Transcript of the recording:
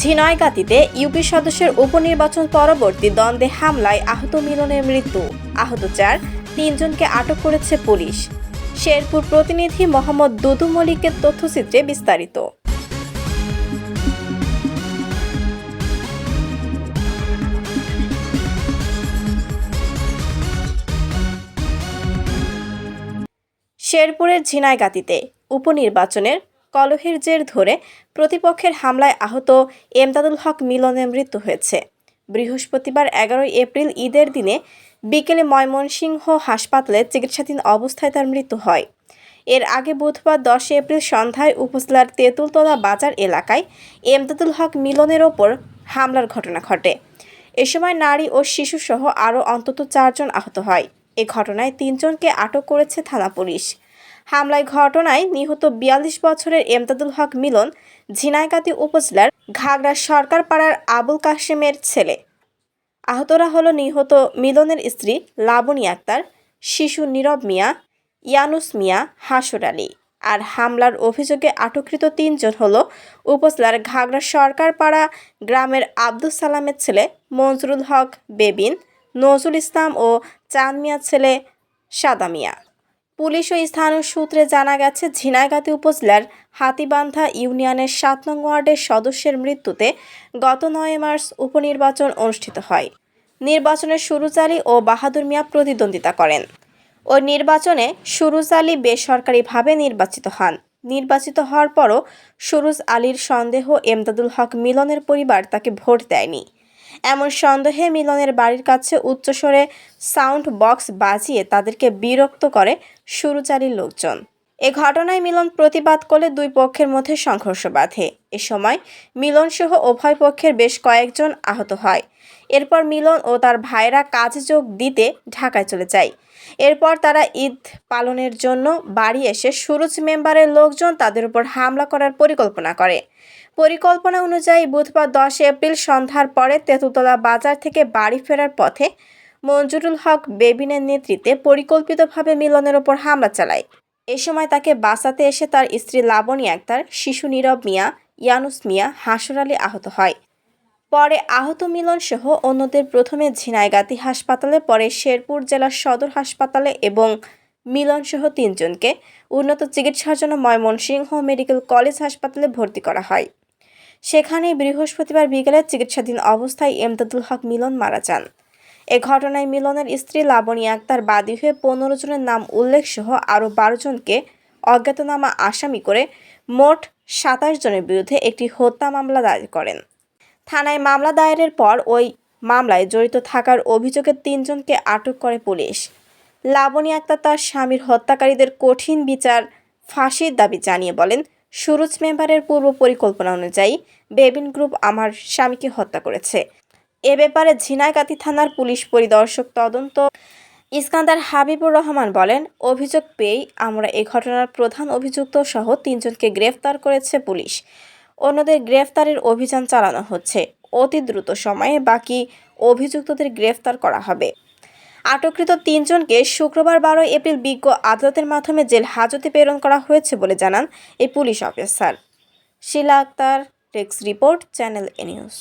ঝিনাইগাতিতে UP সদস্যের উপনির্বাচন পরবর্তী দ্বন্দ্বে হামলায় আহত মিলনের মৃত্যু। আহত চার, তিনজনকে আটক করেছে পুলিশ। শেরপুর প্রতিনিধি মোহাম্মদ দুদু মলিকের তথ্যচিত্রে বিস্তারিত। শেরপুরের ঝিনাইগাতিতে উপনির্বাচনের কলহের জের ধরে প্রতিপক্ষের হামলায় আহত এমদাদুল হক মিলনের মৃত্যু হয়েছে। বৃহস্পতিবার এগারোই এপ্রিল ঈদের দিনে বিকেলে ময়মনসিংহ হাসপাতালে চিকিৎসাধীন অবস্থায় তার মৃত্যু হয়। এর আগে বুধবার দশই এপ্রিল সন্ধ্যায় উপজেলার তেঁতুলতলা বাজার এলাকায় এমদাদুল হক মিলনের ওপর হামলার ঘটনা ঘটে। এ সময় নারী ও শিশুসহ আরও অন্তত চারজন আহত হয়। এ ঘটনায় তিনজনকে আটক করেছে থানা পুলিশ। হামলায় ঘটনায় নিহত বিয়াল্লিশ বছরের এমদাদুল হক মিলন ঝিনাইকাতি উপজেলার ঘাগড়া সরকার পাড়ার আবুল কাশেমের ছেলে। আহতরা হল নিহত মিলনের স্ত্রী লাবণী আক্তার, শিশু নীরব মিয়া, ইয়ানুস মিয়া, হাসুর আলী আর হামলার অভিযোগে আটককৃত তিনজন হল উপজেলার ঘাগড়া সরকারপাড়া গ্রামের আব্দুল সালামের ছেলে মঞ্জুরুল হক বেবিন, নজরুল ইসলাম ও চাঁদ মিয়ার ছেলে সাদা মিয়া। পুলিশ ও স্থানীয় সূত্রে জানা গেছে, ঝিনাইগাতি উপজেলার হাতিবান্ধা ইউনিয়নের সাত নং ওয়ার্ডের সদস্যের মৃত্যুতে গত নয় মার্চ উপনির্বাচন অনুষ্ঠিত হয়। নির্বাচনে সুরুজ আলী ও বাহাদুর মিয়া প্রতিদ্বন্দ্বিতা করেন। ওই নির্বাচনে সুরুজ আলী বেসরকারিভাবে নির্বাচিত হন। নির্বাচিত হওয়ার পরও সুরুজ আলীর সন্দেহ এমদাদুল হক মিলনের পরিবার তাকে ভোট দেয়নি। এমন সন্দেহে মিলনের বাড়ির কাছে উচ্চস্বরে সাউন্ড বক্স বাজিয়ে তাদেরকে বিরক্ত করে সুরুচারির লোকজন। এ ঘটনায় মিলন প্রতিবাদ করলে দুই পক্ষের মধ্যে সংঘর্ষ বাধে। এ সময় মিলনসহ উভয় পক্ষের বেশ কয়েকজন আহত হয়। এরপর মিলন ও তার ভাইরা কাজে যোগ দিতে ঢাকায় চলে যায়। এরপর তারা ঈদ পালনের জন্য বাড়ি এসে সুরজ মেম্বারের লোকজন তাদের উপর হামলা করার পরিকল্পনা করে। পরিকল্পনা অনুযায়ী বুধবার দশ এপ্রিল সন্ধ্যার পরে তেঁতুতলা বাজার থেকে বাড়ি ফেরার পথে মঞ্জুরুল হক বেবিনের নেতৃত্বে পরিকল্পিতভাবে মিলনের ওপর হামলা চালায়। এ সময় তাকে বাঁচাতে এসে তার স্ত্রী লাবণী আক্তার, শিশু নীরব মিয়া, ইয়ানুস মিয়া, হাসুর আলী আহত হয়। পরে আহত মিলন সহ অন্যদের প্রথমে ঝিনাইগাতি হাসপাতালে, পরে শেরপুর জেলার সদর হাসপাতালে এবং মিলন সহ তিনজনকে উন্নত চিকিৎসার জন্য ময়মনসিংহ মেডিকেল কলেজ হাসপাতালে ভর্তি করা হয়। সেখানেই বৃহস্পতিবার বিকেলে চিকিৎসাধীন অবস্থায় এমদাদুল হক মিলন মারা যান। এ ঘটনায় মিলনের স্ত্রী লাবণী আক্তার বাদী হয়ে পনেরো জনের নাম উল্লেখ সহ আরও বারো জনকে অজ্ঞাতনামা আসামি করে মোট সাতাশ জনের বিরুদ্ধে একটি হত্যা মামলা দায়ের করেন। থানায় মামলা দায়েরের পর ওই মামলায় জড়িত থাকার অভিযোগে তিনজনকে আটক করে পুলিশ। লাবণী আক্তার তার স্বামীর হত্যাকারীদের কঠিন বিচার, ফাঁসির দাবি জানিয়ে বলেন, সুরজ মেম্বারের পূর্ব পরিকল্পনা অনুযায়ী বেবিন গ্রুপ আমার স্বামীকে হত্যা করেছে। এ ব্যাপারে ঝিনাইগাতি থানার পুলিশ পরিদর্শক তদন্ত ইস্কান্দার হাবিবুর রহমান বলেন, অভিযোগ পেয়েই আমরা এ ঘটনার প্রধান অভিযুক্ত সহ তিনজনকে গ্রেফতার করেছে পুলিশ। অন্যদের গ্রেফতারের অভিযান চালানো হচ্ছে। অতি দ্রুত সময়ে বাকি অভিযুক্তদের গ্রেফতার করা হবে। আটককৃত তিনজনকে শুক্রবার বারোই এপ্রিল বিজ্ঞ আদালতের মাধ্যমে জেল হাজতে প্রেরণ করা হয়েছে বলে জানান এই police officer. Shila Akter text report, channel A news.